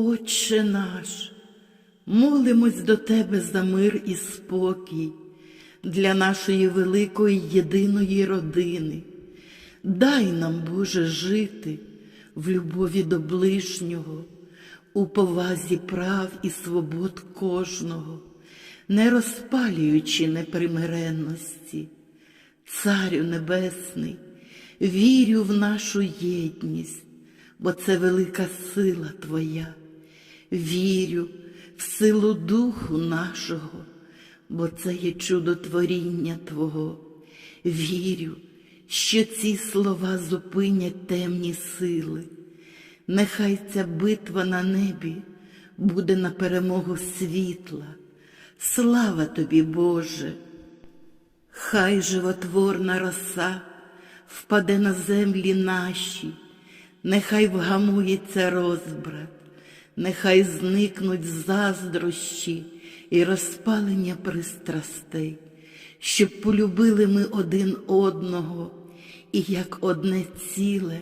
Отче наш, молимось до Тебе за мир і спокій для нашої великої єдиної родини. Дай нам, Боже, жити в любові до ближнього, у повазі прав і свобод кожного, не розпалюючи непримиренності. Царю Небесний, вірю в нашу єдність, бо це велика сила Твоя. Вірю в силу Духу нашого, бо це є чудотворіння Твого. Вірю, що ці слова зупинять темні сили. Нехай ця битва на небі буде на перемогу світла. Слава тобі, Боже! Хай животворна роса впаде на землі наші, нехай вгамується розбрат, нехай зникнуть заздрощі і розпалення пристрастей, щоб полюбили ми один одного і як одне ціле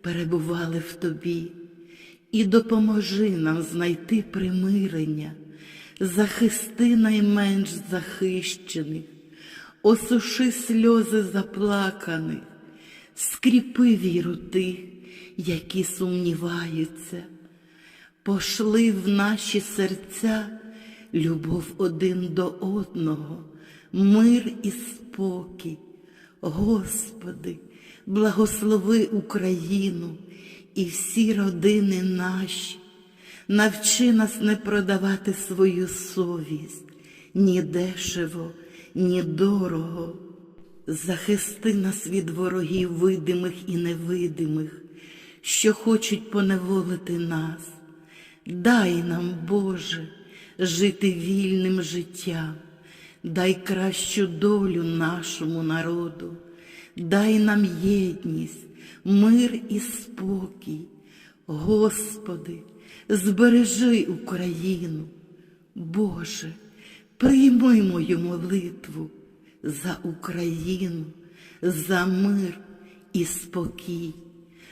перебували в тобі, і допоможи нам знайти примирення, захисти найменш захищених осуши сльози заплаканих, скріпи віру тих, які сумніваються, пошли в наші серця любов один до одного, мир і спокій. Господи, благослови Україну і всі родини наші, навчи нас не продавати свою совість ні дешево, ні дорого. Захисти нас від ворогів видимих і невидимих, що хочуть поневолити нас. Дай нам, Боже, жити вільним життям, дай кращу долю нашому народу, дай нам єдність, мир і спокій. Господи, збережи Україну, Боже. Прийми мою молитву за Україну, за мир і спокій,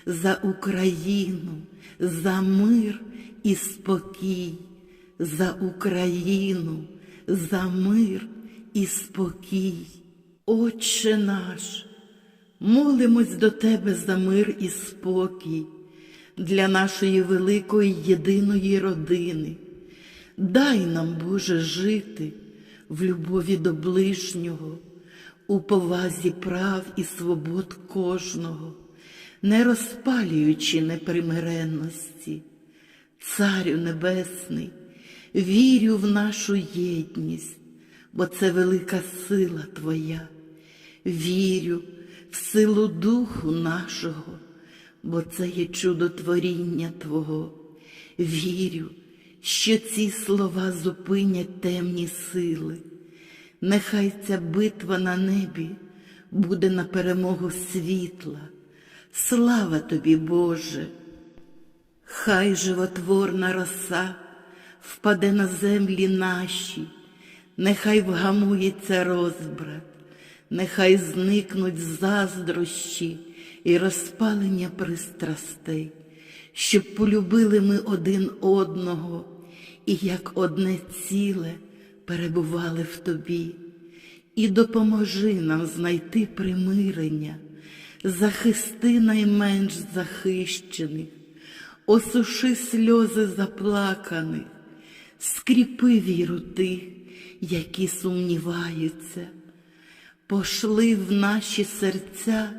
за Україну, за мир і спокій, за Україну, за мир і спокій. Отче наш, молимось до Тебе за мир і спокій для нашої великої єдиної родини. Дай нам, Боже, жити в любові до ближнього, у повазі прав і свобод кожного, не розпалюючи непримиренності. Царю Небесний, вірю в нашу єдність, бо це велика сила Твоя. Вірю в силу Духу нашого, бо це є чудотворіння Твого. Вірю що ці слова зупинять темні сили. Нехай ця битва на небі буде на перемогу світла. Слава тобі, Боже! Хай животворна роса впаде на землі наші, нехай вгамується розбрат, нехай зникнуть заздрощі і розпалення пристрастей, щоб полюбили ми один одного і як одне ціле перебували в тобі, і допоможи нам знайти примирення, захисти найменш захищених, осуши сльози заплаканих, скріпи віру тих, які сумніваються, пошли в наші серця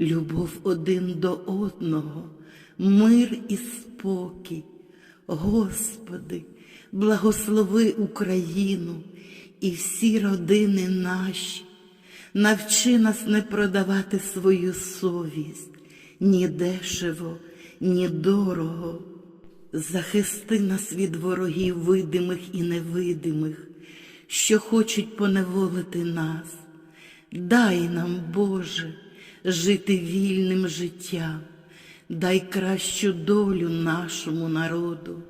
любов один до одного, мир і спокій. Господи, благослови Україну і всі родини наші, навчи нас не продавати свою совість ні дешево, ні дорого. Захисти нас від ворогів видимих і невидимих, що хочуть поневолити нас. Дай нам, Боже, жити вільним життям, дай кращу долю нашому народу,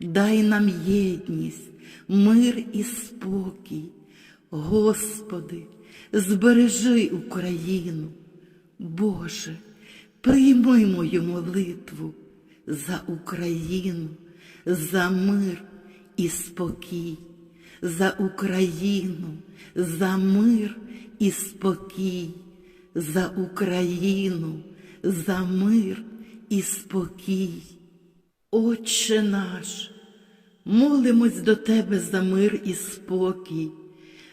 дай нам єдність, мир і спокій. Господи, збережи Україну, Боже, прийми мою молитву за Україну, за мир і спокій, за Україну, за мир і спокій, за Україну, за мир і спокій. Отче наш, молимось до Тебе за мир і спокій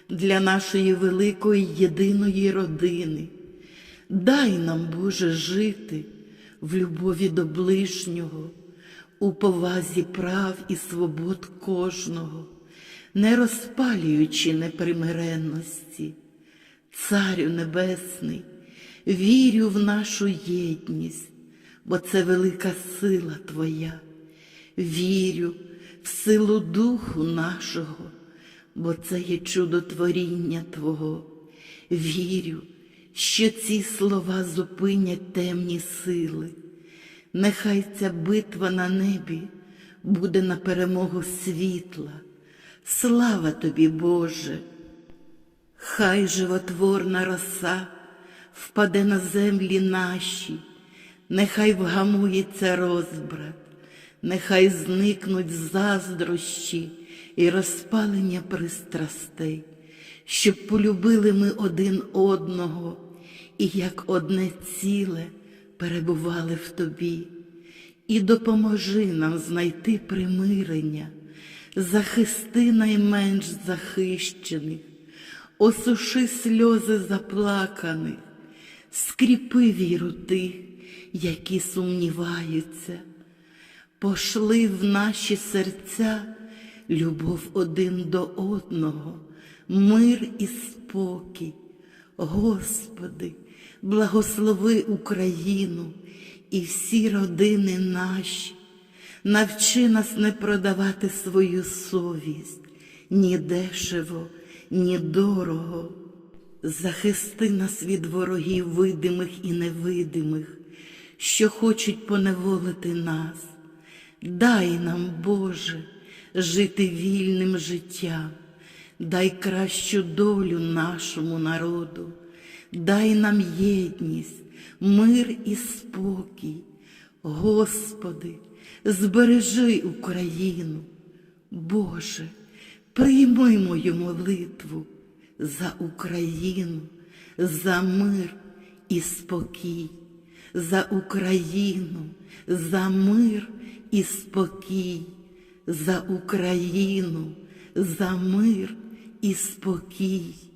для нашої великої єдиної родини. Дай нам, Боже, жити в любові до ближнього, у повазі прав і свобод кожного, не розпалюючи непримиренності. Царю Небесний, вірю в нашу єдність, бо це велика сила Твоя. Вірю в силу Духу нашого, бо це є чудотворіння Твого. Вірю, що ці слова зупинять темні сили. Нехай ця битва на небі буде на перемогу світла. Слава тобі, Боже! Хай животворна роса впаде на землі наші, нехай вгамується розбрат, нехай зникнуть заздрощі і розпалення пристрастей, щоб полюбили ми один одного і як одне ціле перебували в тобі, і допоможи нам знайти примирення, захисти найменш захищених осуши сльози заплаканих, скріпи віру тих, які сумніваються, пошли в наші серця любов один до одного, мир і спокій. Господи, благослови Україну і всі родини наші, навчи нас не продавати свою совість ні дешево, ні дорого. Захисти нас від ворогів видимих і невидимих, що хочуть поневолити нас. Дай нам, Боже, жити вільним життям, дай кращу долю нашому народу, дай нам єдність, мир і спокій. Господи, збережи Україну, Боже прийми мою молитву за Україну, за мир і спокій, за Україну, за мир і спокій, за Україну, за мир і спокій.